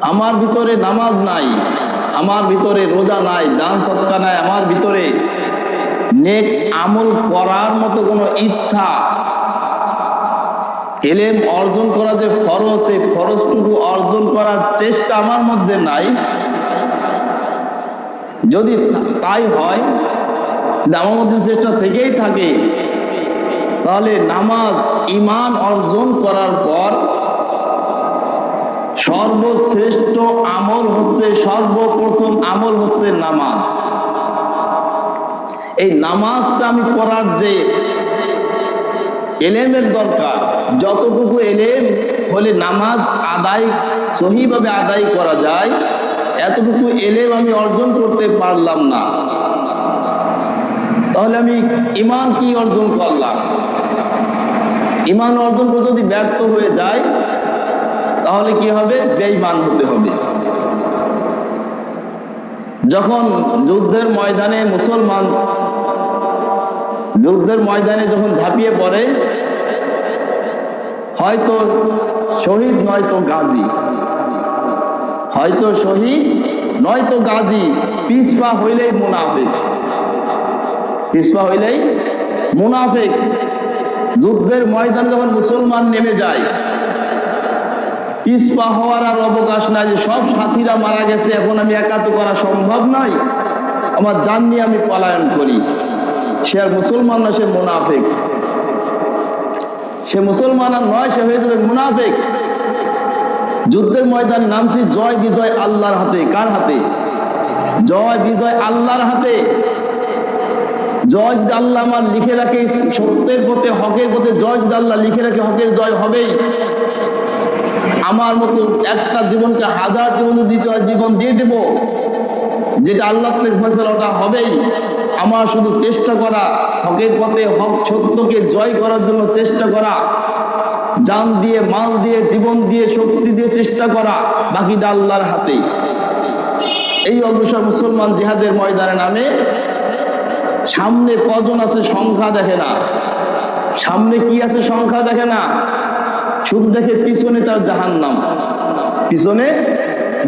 আমার ভিতরে নামাজ নাই, আমার ভিতরে রোজা নাই, দান সৎকা নাই, আমার ভিতরে নেক আমল করার মতো কোনো ইচ্ছা, এলেম অর্জন করা যে ফরজ, সেই ফরজটুকু অর্জন করার চেষ্টা আমার মধ্যে নাই। যদি তাই হয় আমার মধ্যে চেষ্টা থেকেই থাকে, তাহলে নামাজ ইমান অর্জন করার পর সর্বশ্রেষ্ঠ আমল হচ্ছে, সর্বপ্রথম আমল হচ্ছে নামাজ। এই নামাজটা আমি পড়ার যে এলেমের দরকার, যতটুকু এলেম হলে নামাজ আদায়, সহিভাবে আদায় করা যায়, এতটুকু এলেম আমি অর্জন করতে পারলাম না। তাহলে আমি ইমান কি অর্জন করলাম? ইমান অর্জন যদি ব্যর্থ হয়ে যায় তাহলে কি হবে? বেঈমান হতে হবে। যখন যুদ্ধের ময়দানে মুসলমান যুদ্ধের ময়দানে যখন ঝাঁপিয়ে পড়ে, হয়তো শহীদ নয়তো গাজী। হয়তো শহীদ নয়তো গাজী। পিসপা হইলেই মুনাফিক। পিসপা হইলেই মুনাফিক। যুদ্ধের ময়দানে যখন মুসলমান নেমে যায় পিসপা হওয়ার আর অবকাশ নাই যে সব সাথীরা মারা গেছে, এখন আমি একা তো করা সম্ভব নয় আমার জান নিয়ে আমি পলায়ন করি। সে আর মুসলমান না, সে মুনাফেক। সে মুসলমান আর নয়, সে হয়ে যাবে মুনাফেক। যুদ্ধের ময়দান নামছি, জয় বিজয় আল্লাহর হাতে। কার হাতে? জয় বিজয় আল্লাহর হাতে। জয় যদি আল্লাহ আমার লিখে রাখে, সত্যের পথে, হকের পথে, জয় যদি আল্লাহ লিখে রাখে, হকের জয় হবেই। আমার মতো একটা জীবনকে হাজার জীবন দিতে জীবন দিয়ে দেব। যেটা আল্লাহ থেকে ফয়সলা ওটা হবেই। আমার শুধু চেষ্টা করা হকের পথে হক সত্যকে জয় করার জন্য চেষ্টা করা, জান দিয়ে, মাল দিয়ে, জীবন দিয়ে, শক্তি দিয়ে চেষ্টা করা, বাকিটা আল্লাহর হাতে। এই অগ্রসর মুসলমান জিহাদের ময়দানে নামে, সামনে কজন আছে সংখ্যা দেখে না? সামনে কি আছে সংখ্যা দেখে না? শুধু দেখে পিছনে তার জাহান নাম পিছনে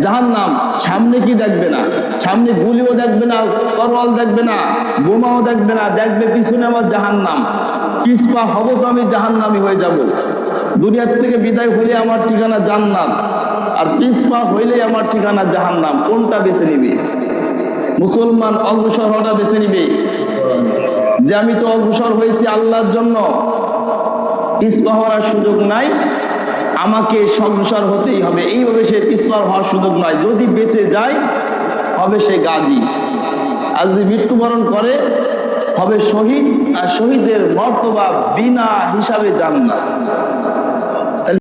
জাহান নাম সামনে কি দেখবে না? সামনে গুলিও দেখবে না, তরোয়াল দেখবে না, বোমাও দেখবে না, দেখবে পিছনে আমার জাহান নাম পিসপা হব তো আমি জাহান নামি হয়ে যাব। দুনিয়ার থেকে বিদায় হলে আমার ঠিকানা জান্নাত, আর পিসপা হইলে আমার ঠিকানা জাহান নাম কোনটা বেছে নিবে? মুসলমান অগ্রসর হওয়াটা বেছে নিবে? যে আমি তো অগ্রসর হয়েছি আল্লাহর জন্য পিসপা হওয়ার সুযোগ নাই। আমাকে সংসার হতেই হবে। এইভাবে সে পিসপা হওয়ার সুযোগ নাই। যদি বেঁচে যায়, হবে সে গাজী। আর যদি মৃত্যুবরণ করে, হবে শহীদ। আর শহীদের মর্তবা বিনা হিসাবে জান্নাত।